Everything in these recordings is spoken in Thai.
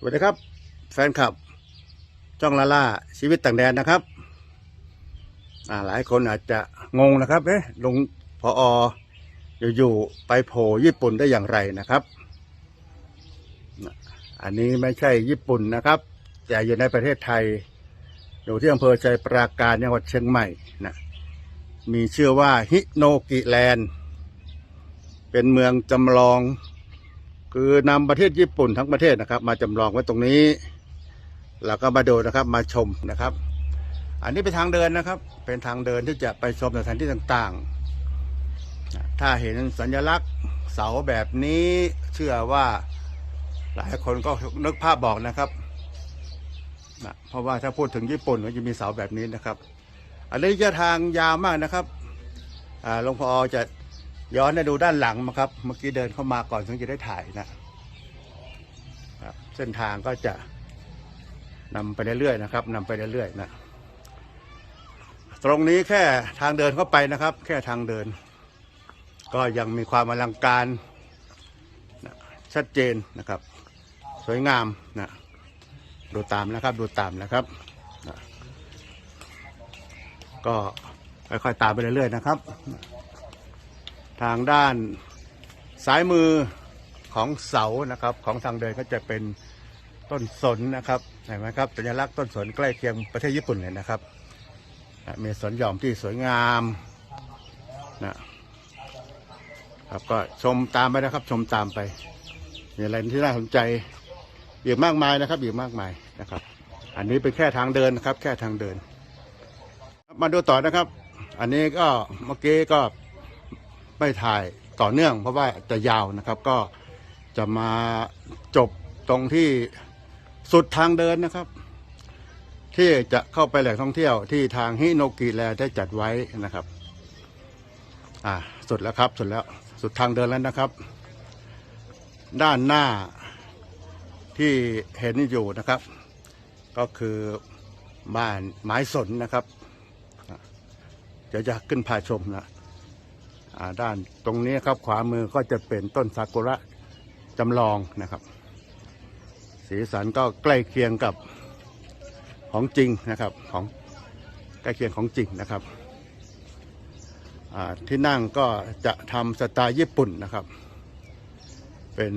สวัสดีครับ แฟนคลับ จ้องลาล่าชีวิตต่างแดนนะครับ อ่าหลายคนอาจจะงงนะครับเอ๊ะลงพออยู่ๆไปโผล่ญี่ปุ่นได้อย่างไรนะครับ อันนี้ไม่ใช่ญี่ปุ่นนะครับแต่อยู่ในประเทศไทย อยู่ที่อำเภอใจปราการจังหวัดเชียงใหม่นะมีชื่อว่าฮิโนกิแลนด์ เป็นเมืองจำลอง คือนำประเทศญี่ปุ่นทั้งประเทศนะครับ มาจำลองไว้ตรงนี้ แล้วก็มาดูนะครับมาชมนะครับ อันนี้เป็นทางเดินนะครับ เป็นทางเดินที่จะไปชมสถานที่ต่างๆ ถ้าเห็นสัญลักษณ์เสาแบบนี้เชื่อว่าหลายคนก็นึกภาพบอกนะครับนะเพราะว่าถ้าพูดถึงญี่ปุ่นก็จะมีเสาแบบนี้นะครับ อันนี้จะทางยาวมากนะครับอ่าหลวงพ่อจะ ย้อนให้ดูด้านหลังมาครับ เมื่อกี้เดินเข้ามาก่อนถึงจะได้ถ่ายนะครับ เส้นทางก็จะนำไปเรื่อยๆนะครับนำไปเรื่อยๆนะตรงนี้แค่ทางเดินเข้าไปนะครับ แค่ทางเดิน ก็ยังมีความอลังการนะชัดเจนนะครับ สวยงามนะดูตามนะครับ ดูตามนะครับนะก็ค่อยๆตามไปเรื่อยๆนะครับ ทางด้านซ้ายมือของเสานะครับ ของทางเดินก็จะเป็นต้นสนนะครับเห็นไหมครับสัญลักษณ์ต้นสนใกล้เคียงประเทศญี่ปุ่นเลยนะครับมีสนหย่อมที่สวยงามนะครับก็ชมตามไปนะครับ ชมตามไปมีอะไรที่น่าสนใจอีกมากมายนะครับอีกมากมายนะครับ อันนี้เป็นแค่ทางเดินนะครับ แค่ทางเดิน มาดูต่อนะครับ อันนี้ก็เมื่อกี้ก็ ไม่ถ่ายต่อเนื่อง เพราะว่าจะยาวนะครับก็จะมาจบตรงที่สุดทางเดินนะครับ ที่จะเข้าไปแหล่งท่องเที่ยวที่ทางฮิโนกิแลได้จัดไว้นะครับ อ่าสุดแล้วครับสุดแล้วสุดทางเดินแล้วนะครับ ด้านหน้าที่เห็นอยู่นะครับ ก็คือบ้านไม้สนนะครับอะเดี๋ยวจะขึ้นพาชมนะ ด้านตรงนี้ครับขวามือก็จะเป็นต้นซากุระจำลองนะครับ สีสันก็ใกล้เคียงกับของจริงนะครับของใกล้เคียงของจริงนะครับที่นั่งก็จะทำสไตล์ญี่ปุ่นนะครับ เป็น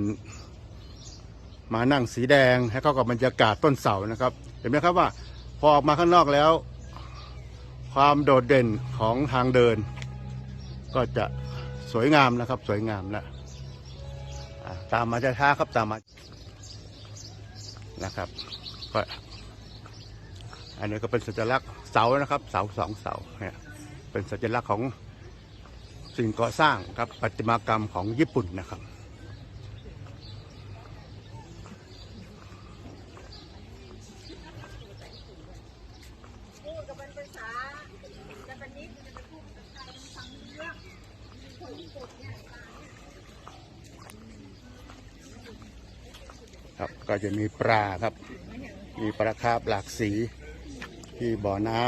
มานั่งสีแดงให้เข้ากับบรรยากาศต้นเสานะครับ เห็นไหมครับว่าพอออกมาข้างนอกแล้ว ความโดดเด่นของทางเดิน ก็จะสวยงามนะครับ สวยงามนะตามมาช้าๆครับตามมานะครับก็อันนี้ก็เป็นสัญลักษณ์เสานะครับ เสาสองเสาเนี่ยเป็นสัญลักษณ์ของสิ่งก่อสร้างครับประติมากรรมของญี่ปุ่นนะครับ พูดกับมันภาษาจะเป็นนิดจะเป็นพูดกับใครมันฟังไม่รู้เรื่องคนญี่ปุ่นเนี่ย ครับ ก็จะมีปลาครับ มีปลาคาร์ฟหลากสี ที่บ่อน้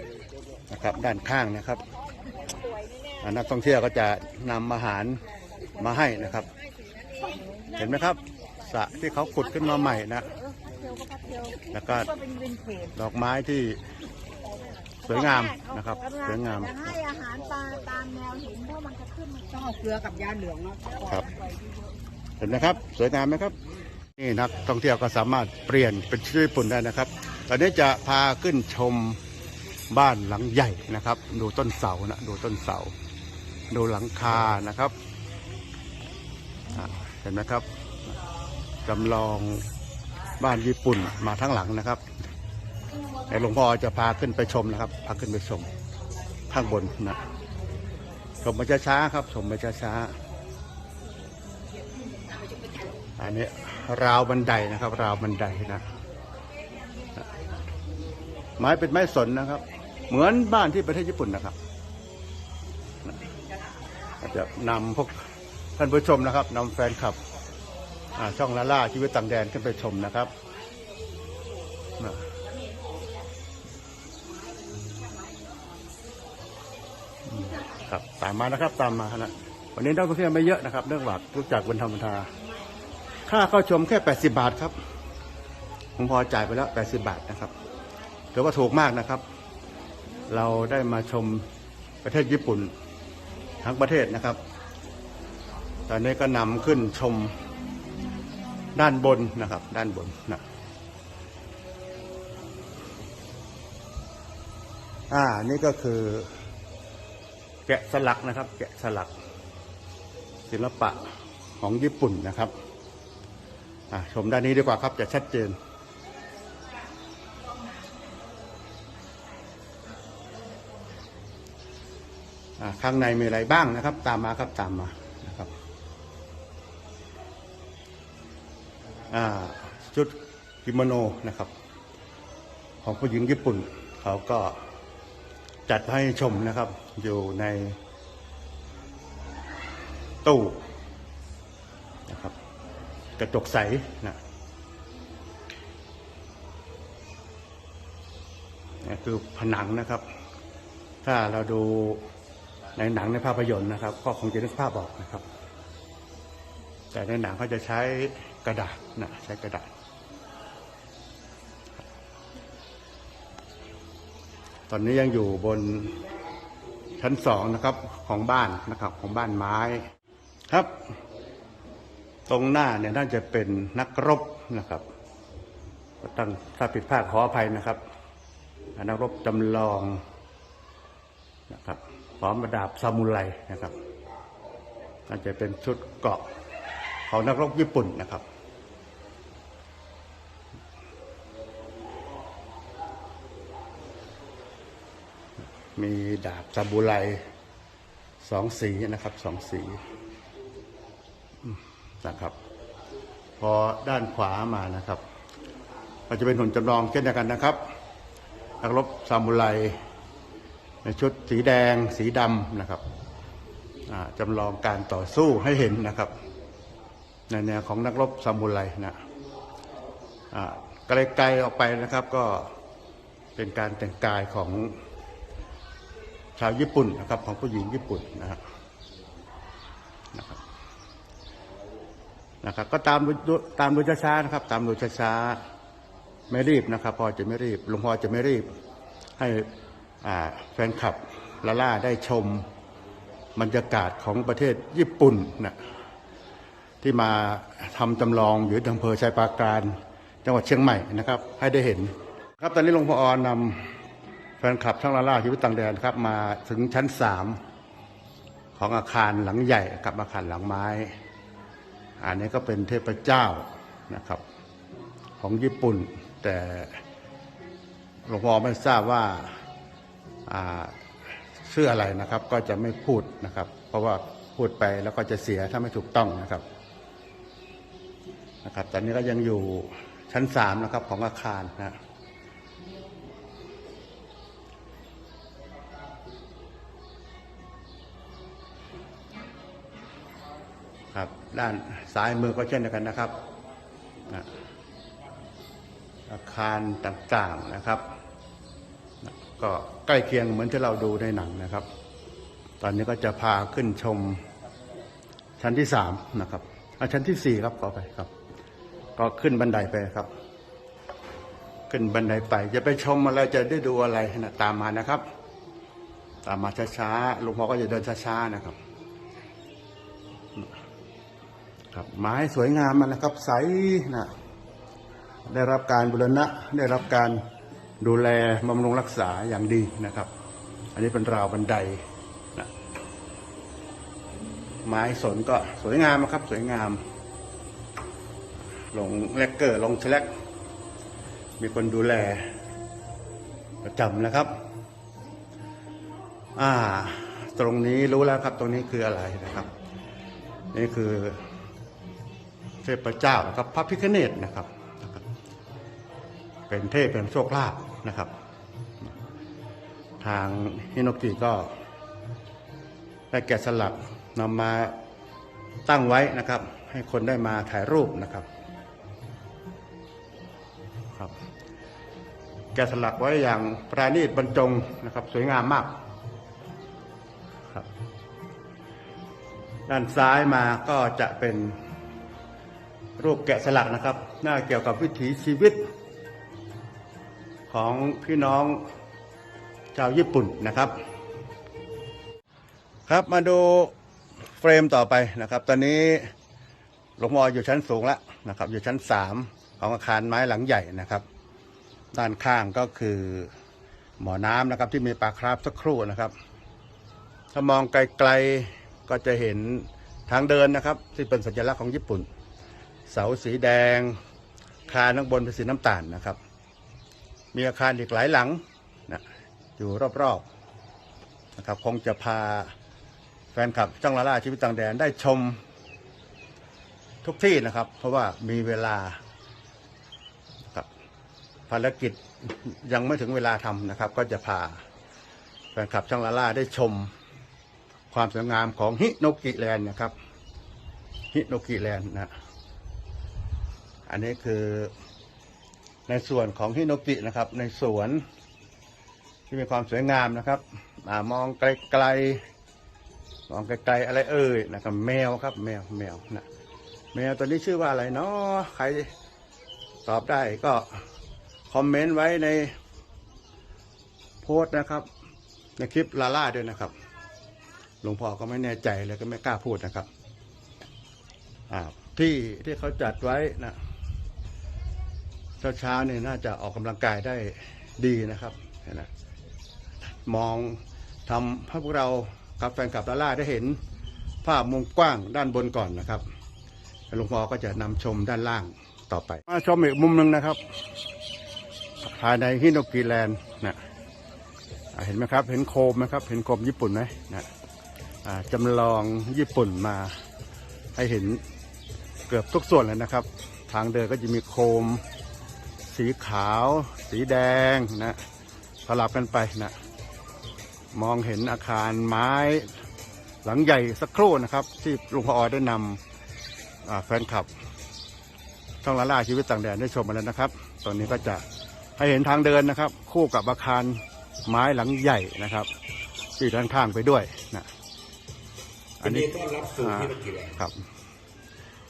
ำนะครับด้านข้างนะครับอ่านักท่องเที่ยวก็จะนำอาหารมาให้นะครับ เห็นไหมครับสระที่เขาขุดขึ้นมาใหม่นะเที่ยวก็พักเที่ยวแล้วก็ก็เป็นวินเทจดอกไม้ที่สวยงามนะครับสวยงามจะให้อาหารปลาตามแนวหินเพราะมันจะขึ้นมันต้องเอาเกลือกับยาเหลืองเนาะครับ เห็นไหมครับ สวยงามไหมครับ นี่นักท่องเที่ยวก็สามารถเปลี่ยนเป็นชื่อญี่ปุ่นได้นะครับ ตอนนี้จะพาขึ้นชมบ้านหลังใหญ่นะครับ ดูต้นเสานะดูต้นเสา ดูหลังคานะครับเห็นไหมครับจำลองบ้านญี่ปุ่นมาทั้งหลังนะครับแต่หลวงพ่อจะพาขึ้นไปชมนะครับ พาขึ้นไปชมข้างบนนะชมไปช้าๆครับ ชมไปช้าๆอันนี้ ราวบันไดนะครับ ราวบันไดนะไม้เป็นไม้สนนะครับ เหมือนบ้านที่ประเทศญี่ปุ่นนะครับก็จะนำพวกท่านผู้ชมนะครับนำแฟนคลับช่องลาล่าชีวิตต่างแดนขึ้นไปชมนะครับครับตามมานะครับตามมานะวันนี้นักท่องเที่ยวไม่เยอะนะครับเนื่องจากรู้จักวันธรรมดา ค่าเข้าชมแค่ 80 บาทครับ ผมพอจ่ายไปแล้ว 80 บาทนะครับถือว่าถูกมากนะครับ เราได้มาชมประเทศญี่ปุ่นทั้งประเทศนะครับ ตอนนี้ก็นำขึ้นชมด้านบนนะครับ ด้านบนนะอ่า นี่ก็คือ แกะสลักนะครับ แกะสลัก ศิลปะของญี่ปุ่นนะครับ ชมด้านนี้ดีกว่าครับจะชัดเจน ข้างในมีอะไรบ้างนะครับ ตามมาครับตามมานะครับอ่าชุดกิโมโนนะครับ ของผู้หญิงญี่ปุ่น เขาก็จัดให้ชมนะครับ อยู่ในตู้นะครับ กระจกใสนะนี่คือผนังนะครับ ถ้าเราดูในหนังในภาพยนตร์นะครับ ก็คงจะนึกภาพออกนะครับ แต่ในหนังเขาจะใช้กระดาษนะใช้กระดาษ ตอนนี้ยังอยู่บนชั้นสองนะครับของบ้านนะครับของบ้านไม้ครับ ตรงหน้าเนี่ยน่าจะเป็นนักรบนะครับก็ตั้งถ้าผิดพลาดขออภัยนะครับนักรบจำลองนะครับพร้อมประดาบซามูไรนะครับน่าจะเป็นชุดเกาะของนักรบญี่ปุ่นนะครับ มีดาบซาบูไรสองสีนะครับสองสี นะครับ พอด้านขวามานะครับก็จะเป็นหุ่นจำลองเช่นเดียวกันนะครับนักรบซามูไรในชุดสีแดงสีดำนะครับจำลองการต่อสู้ให้เห็นนะครับในแนวของนักรบซามูไรนะไกลๆออกไปนะครับก็เป็นการแต่งกายของชาวญี่ปุ่นนะครับของผู้หญิงญี่ปุ่นนะครับ นะครับ ก็ตามดูตามดูช้าๆนะครับ ตามดูช้าๆไม่รีบนะครับพ่อจะไม่รีบหลวงพ่อจะไม่รีบ ให้แฟนคลับลาล่าได้ชมบรรยากาศของประเทศญี่ปุ่นนะที่มาทำจำลองอยู่ที่อำเภอชายปราการ จังหวัดเชียงใหม่นะครับ ให้ได้เห็น ครับตอนนี้หลวงพ่ออนำแฟนคลับทั้งลาล่าชีวิตต่างแดนครับ มาถึงชั้นสามของอาคารหลังใหญ่กับอาคารหลังไม้ อันนี้ก็เป็นเทพเจ้านะครับของญี่ปุ่น แต่หลวงพ่อไม่ทราบว่าชื่ออะไรนะครับ ก็จะไม่พูดนะครับ เพราะว่าพูดไปแล้วก็จะเสียถ้าไม่ถูกต้องนะครับนะครับ ตอนนี้ก็ยังอยู่ชั้นสามนะครับของอาคารนะ ครับ ด้านซ้ายมือก็เช่นเดียวกันนะครับอาคารต่างๆนะครับ ก็ใกล้เคียงเหมือนที่เราดูในหนังนะครับ ตอนนี้ก็จะพาขึ้นชมชั้นที่สามนะครับอะชั้นที่สี่ครับขอไปครับ ก็ขึ้นบันไดไปครับ ขึ้นบันไดไป จะไปชมอะไรจะได้ดูอะไรนะตามมานะครับ ตามมาช้าๆลวงพ่อก็จะเดินช้าๆนะครับ ครับไม้สวยงามมันนะครับ ใสนะได้รับการบูรณะได้รับการดูแลบำรุงรักษาอย่างดีนะครับ อันนี้เป็นราวบันไดนะไม้สนก็สวยงามนะครับ สวยงาม ลงแลกเกอร์ลงแฉลกมีคนดูแลประจำนะครับ อ่า ตรงนี้รู้แล้วครับ ตรงนี้คืออะไรนะครับ นี่คือ ทพเจ้านะครับพระพิฆเนศนะครับ เป็นเทพเป็นโชคลาภนะครับ ทางฮินกิก็ได้แกะสลักนำมาตั้งไว้นะครับ ให้คนได้มาถ่ายรูปนะครับครับแกะสลักไว้อย่างปราณีตบรรจงนะครับ สวยงามมากครับด้านซ้ายมาก็จะเป็น รูปแกะสลักนะครับน่าเกี่ยวกับวิถีชีวิต ของพี่น้องชาวญี่ปุ่นนะครับ ครับมาดูเฟรมต่อไปนะครับ ตอนนี้หลวงพ่ออยู่ชั้นสูงแล้วนะครับ อยู่ชั้นสามของอาคารไม้หลังใหญ่นะครับ ด้านข้างก็คือหมอน้ำนะครับที่มีปลาคราฟสักครู่นะครับ ถ้ามองไกลๆก็จะเห็นทางเดินนะครับ ที่เป็นสัญลักษณ์ของญี่ปุ่น เสาสีแดง คานข้างบนเป็นสีน้ำตาลนะครับ มีอาคารอีกหลายหลังนะอยู่รอบๆนะครับคงจะพาแฟนคลับจ้องละล่าชีวิตต่างแดนได้ชมทุกที่นะครับ เพราะว่ามีเวลาครับภารกิจยังไม่ถึงเวลาทำนะครับ ก็จะพาแฟนคลับช่องละล่าได้ชมความสวยงามของฮิโนกิแลนด์นะครับฮิโนกิแลนด์นะ อันนี้คือในส่วนของฮิโนกินะครับ ในสวนที่มีความสวยงามนะครับอมองไกลๆมองไกลๆอะไรเอ่ยนะครับแมวครับ แมวแมวนะแมวตัวนี้ชื่อว่าอะไรเนาะใครตอบได้ก็คอมเมนต์ไว้ในโพสต์นะครับ ในคลิปลาล่าด้วยนะครับหลวงพ่อก็ไม่แน่ใจเลยก็ไม่กล้าพูดนะครับอ่าที่ที่เขาจัดไว้นะ เช้าเช้าๆเนี่ยน่าจะออกกำลังกายได้ดีนะครับนไหมองทำให้พวกเรากับแฟนคลับลาล่าได้เห็นภาพมุมกว้างด้านบนก่อนนะครับหลวงพ่อก็จะนำชมด้านล่างต่อไป มาชมอีกมุมหนึ่งนะครับ ภายในฮิโนกิแลนด์นะเห็นไหมครับ เห็นโคมไหมครับ เห็นโคมญี่ปุ่นไหมนะอ่าจำลองญี่ปุ่นมาให้เห็นเกือบทุกส่วนเลยนะครับ ทางเดินก็จะมีโคม สีขาว สีแดงนะสลับกันไปนะมองเห็นอาคารไม้หลังใหญ่สักครู่นะครับ ที่ลุงพออได้นำอ่าแฟนคลับ ช่องละล่าชีวิตต่างแดนได้ชมมาแล้วนะครับ ตอนนี้ก็จะให้เห็นทางเดินนะครับ คู่กับอาคารไม้หลังใหญ่นะครับที่ด้านข้างไปด้วยนะอัอันนนี้นี้ต้อนรับสู่ที่ตะกี้แหละครับ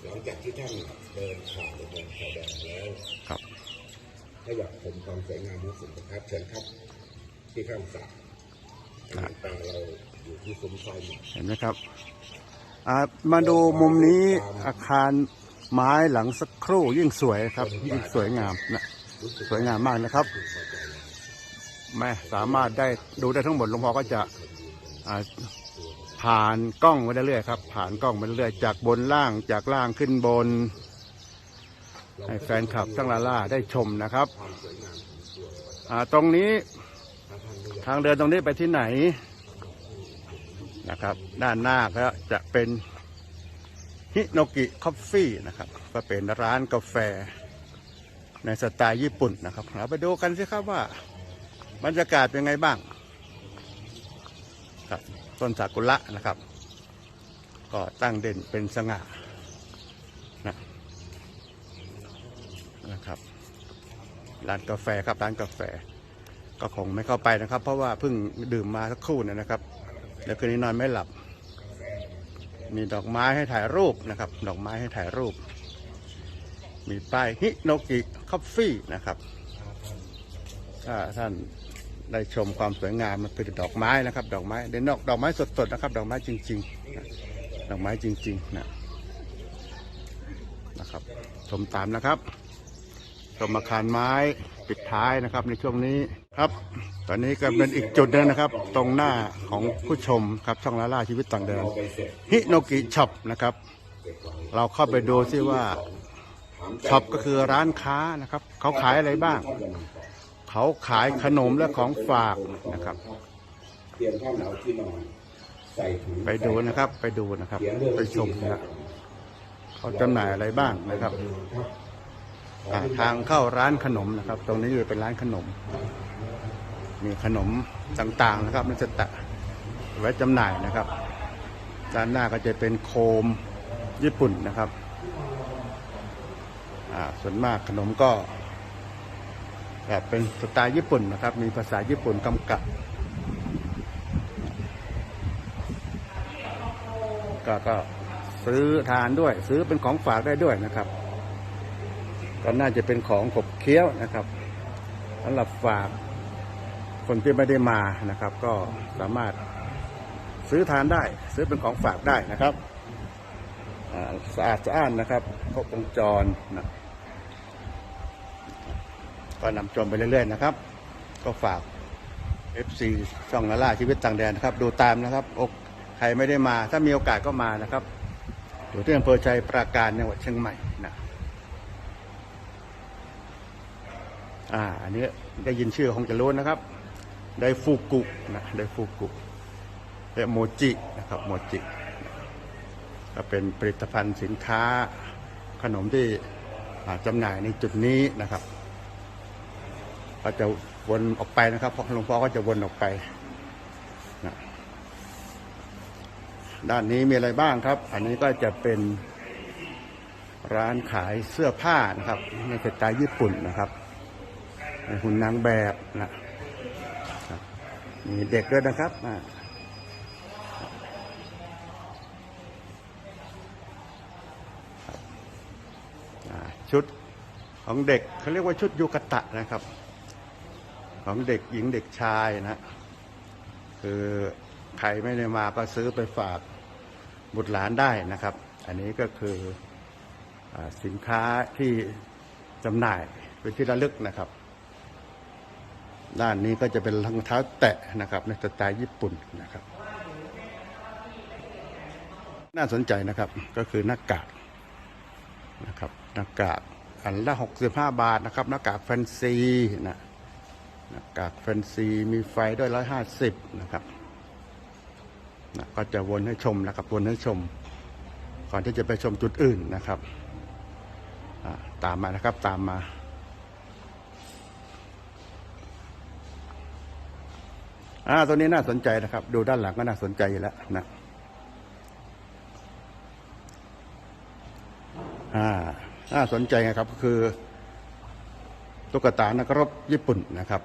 หลังจากที่ท่านเดินผ่านไปบนชายแดนแล้วครับ ถ้าอยากชมความสวยงามของสิ่งประทับเชิญครับ ที่ข้างสระอันนี้ตาเราอยู่ที่ซุ้มไฟหมดเห็นไหมครับอ่ามาดูมุมนี้อาคารไม้หลังสักครู่ยิ่งสวยครับ ยิ่งสวยงามนะสวยงามมากนะครับแม่สามารถได้ดูได้ทั้งหมดหลวงพ่อก็จะอ่าผ่านกล้องไปเรื่อยๆครับผ่านกล้องไปเรื่อยๆจากบนล่างจากล่างขึ้นบน ให้แฟนคลับทั้งลาล่าได้ชมนะครับอ่าตรงนี้ทางเดินตรงนี้ไปที่ไหนนะครับ ด้านหน้าก็จะเป็นฮิโนกิคอฟฟี่นะครับ ก็เป็นร้านกาแฟในสไตล์ญี่ปุ่นนะครับเราไปดูกันสิครับว่าบรรยากาศเป็นไงบ้างครับต้นซากุระนะครับ ก็ตั้งเด่นเป็นสง่านะนะครับ ร้านกาแฟครับร้านกาแฟ ก็คงไม่เข้าไปนะครับ เพราะว่าเพิ่งดื่มมาสักครู่นะครับแล้วคืนนี้นอนไม่หลับ มีดอกไม้ให้ถ่ายรูปนะครับ ดอกไม้ให้ถ่ายรูป มีป้ายฮิโนกิคอฟฟี่นะครับถ้าท่านได้ชมความสวยงามมันเป็นดอกไม้นะครับ ดอกไม้เดนนอกดอกไม้สดๆนะครับ ดอกไม้จริงๆนะดอกไม้จริงๆนะนะครับ ชมตามนะครับ ชมาคารไม้ปิดท้ายนะครับในช่วงนี้ครับ ตอนนี้ก็เป็นอีกจุดหนึงนะครับ ตรงหน้าของผู้ชมครับช่องลาล่าชีวิตต่างแดนฮิโนกิช็อปนะครับ เราเข้าไปดูซิว่าช็อปก็คือร้านค้านะครับ เขาขายอะไรบ้าง เขาขายขนมและของฝากนะครับ เตรียมผ้าหนาวที่นอนใส่ถุงไปดูนะครับ ไปดูนะครับ ไปชมนะครับเขาจำหน่ายอะไรบ้างนะครับ ครับ ทางเข้าร้านขนมนะครับ ตรงนี้จะเป็นร้านขนม มีขนมต่างๆนะครับมันจะตะไว้จำหน่ายนะครับ ด้านหน้าก็จะเป็นโคมญี่ปุ่นนะครับอ่าส่วนมากขนมก็แบบเป็นสไตล์ญี่ปุ่นนะครับ มีภาษาญี่ปุ่นกำกับก็ก็ซื้อทานด้วย ซื้อเป็นของฝากได้ด้วยนะครับ ก็น่าจะเป็นของขบเคี้ยวนะครับสำหรับฝากคนที่ไม่ได้มานะครับ ก็สามารถซื้อทานได้ ซื้อเป็นของฝากได้นะครับสะอาดสะอ้านนะครับครบวงจรนะก็นำชมไปเรื่อยๆนะครับ ก็ฝาก FC ช่องนาล่าชีวิตต่างแดนนะครับ ดูตามนะครับอกใครไม่ได้มา ถ้ามีโอกาสก็มานะครับ อยู่ที่อำเภอชัยปราการจังหวัดเชียงใหม่นะ อ่าอันนี้ได้ยินชื่อคงจะรู้นะครับ ไดฟูกุนะไดฟูกุและโมจินะครับโมจิก็เป็นผลิตภัณฑ์สินค้าขนมที่จำหน่ายในจุดนี้นะครับ ก็จะวนออกไปนะครับเพราะหลวงพ่อก็จะวนออกไปนะด้านนี้มีอะไรบ้างครับ อันนี้ก็จะเป็นร้านขายเสื้อผ้านะครับในสไตล์ญี่ปุ่นนะครับ หุ่นนางแบบนะมีเด็กด้วยนะครับชุดของเด็กเขาเรียกว่าชุดยูกะตะนะครับ ของเด็กหญิงเด็กชายนะคือใครไม่ได้มาก็ซื้อไปฝากบุตรหลานได้นะครับ อันนี้ก็คืออสินค้าที่จำหน่ายเป็นที่ระลึกนะครับ ด้านนี้ก็จะเป็นรองเท้าแตะนะครับ ในสไตล์ญี่ปุ่นนะครับ น่าสนใจนะครับก็คือหน้ากากนะครับหน้ากากอันละ65บาทนะครับหน้ากากแฟนซีนะหน้ากากแฟนซีมีไฟด้วยร้อยห้าสิบนะครับนะก็จะวนให้ชมนะครับวนให้ชม ก่อนที่จะไปชมจุดอื่นนะครับตามมานะครับตามมา อ่าตัวนี้น่าสนใจนะครับ ดูด้านหลังก็น่าสนใจอยู่แล้วนะอ่าน่าสนใจนะครับก็คือตุ๊กตานักรบญี่ปุ่นนะครับ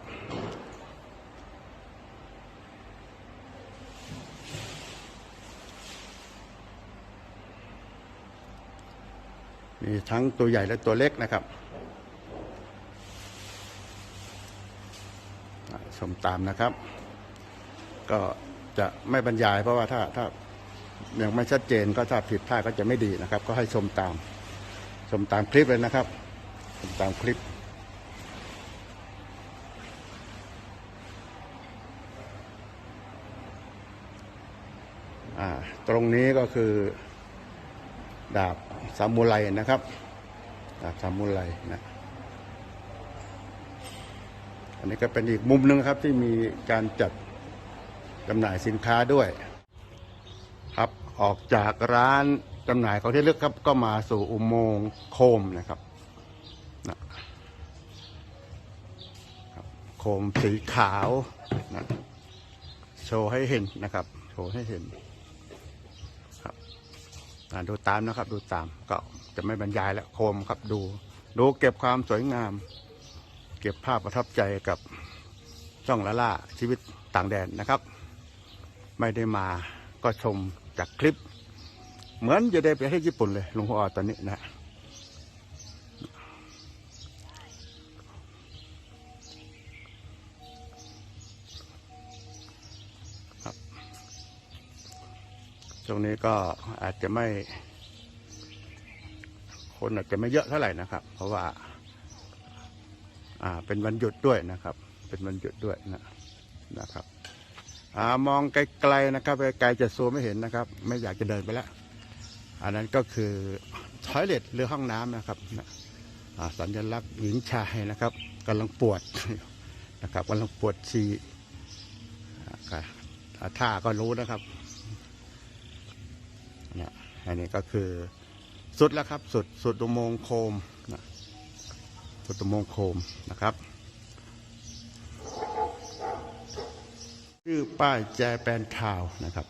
มีทั้งตัวใหญ่และตัวเล็กนะครับชมตามนะครับ ก็จะไม่บรรยาย เพราะว่าถ้าถ้ายังไม่ชัดเจนก็ถ้าผิดพลาดก็จะไม่ดีนะครับ ก็ให้ชมตาม ชมตามคลิปเลยนะครับชมตามคลิปตรงนี้ก็คือดาบซามูไรนะครับ ดาบซามูไรนะอันนี้ก็เป็นอีกมุมหนึ่งครับที่มีการจัด จำหน่ายสินค้าด้วย ครับออกจากร้านจำหน่ายของที่เลือกครับก็มาสู่อุโมงค์โคมนะครับนะครับโคมสีขาวนะโชว์ให้เห็นนะครับ โชว์ให้เห็นอ่าดูตามนะครับ ดูตามก็จะไม่บรรยายแล้วโคมครับดู ดูเก็บความสวยงาม เก็บภาพประทับใจกับช่องละล่าชีวิตต่างแดนนะครับ ไม่ได้มาก็ชมจากคลิป เหมือนจะได้ไปให้ญี่ปุ่นเลยหลวงพ่อตอนนี้นะช่วงนี้ก็อาจจะไม่ คนอาจจะไม่เยอะเท่าไหร่นะครับ เพราะว่า อ่าเป็นวันหยุดด้วยนะครับ เป็นวันหยุดด้วยนะนะครับ มองไกลๆนะครับไกลๆจะซูมไม่เห็นนะครับ ไม่อยากจะเดินไปแล้ว อันนั้นก็คือทอยเล็ตหรือห้องน้ำนะครับสัญลักษณ์หญิงชายนะครับกำลังปวดนะครับกำลังปวดฉี่อ่าก็อ่าท่าก็รู้นะครับนะอันนี้ก็คือสุดแล้วครับ สุดสุดอุโมงโคมนะสุดอุโมงโคมนะครับ ชื่อป้ายแจแปนทาวนะครับ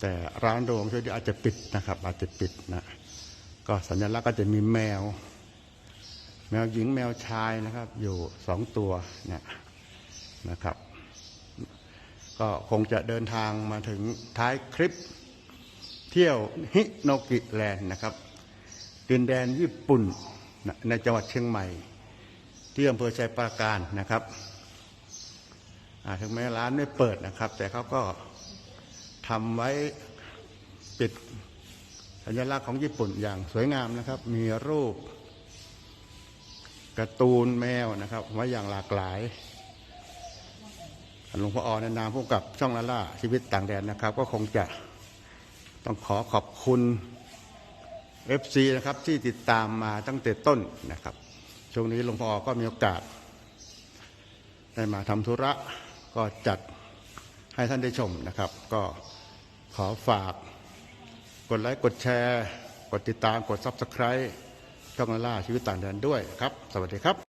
แต่ร้านโรงช่วยอาจจะปิดนะครับ อาจจะปิดนะก็สัญลักษณ์ก็จะมีแมว แมวหญิงแมวชายนะครับ อยู่สองตัวเนี่ยนะครับ ก็คงจะเดินทางมาถึงท้ายคลิปเที่ยวฮิโนกิแลนด์นะครับดินแดนญี่ปุ่นในจังหวัดเชียงใหม่ ที่อำเภอชัยปราการนะครับ ถึงแม้ร้านไม่เปิดนะครับ แต่เขาก็ทำไว้ปิดสัญลักษณ์ของญี่ปุ่นอย่างสวยงามนะครับ มีรูปการ์ตูนแมวนะครับไว้อย่างหลากหลายหลวงพ่ออในนามผู้กำกับช่องละล่าชีวิตต่างแดนนะครับ ก็คงจะต้องขอขอบคุณ FC นะครับที่ติดตามมาตั้งแต่ต้นนะครับ ช่วงนี้หลวงพ่อก็มีโอกาส ได้มาทำธุระ ก็จัดให้ท่านได้ชมนะครับ ก็ขอฝาก กดไลค์กดแชร์ กดติดตามกด Subscribe ช่องละล่าชีวิตต่างแดนด้วยครับ สวัสดีครับ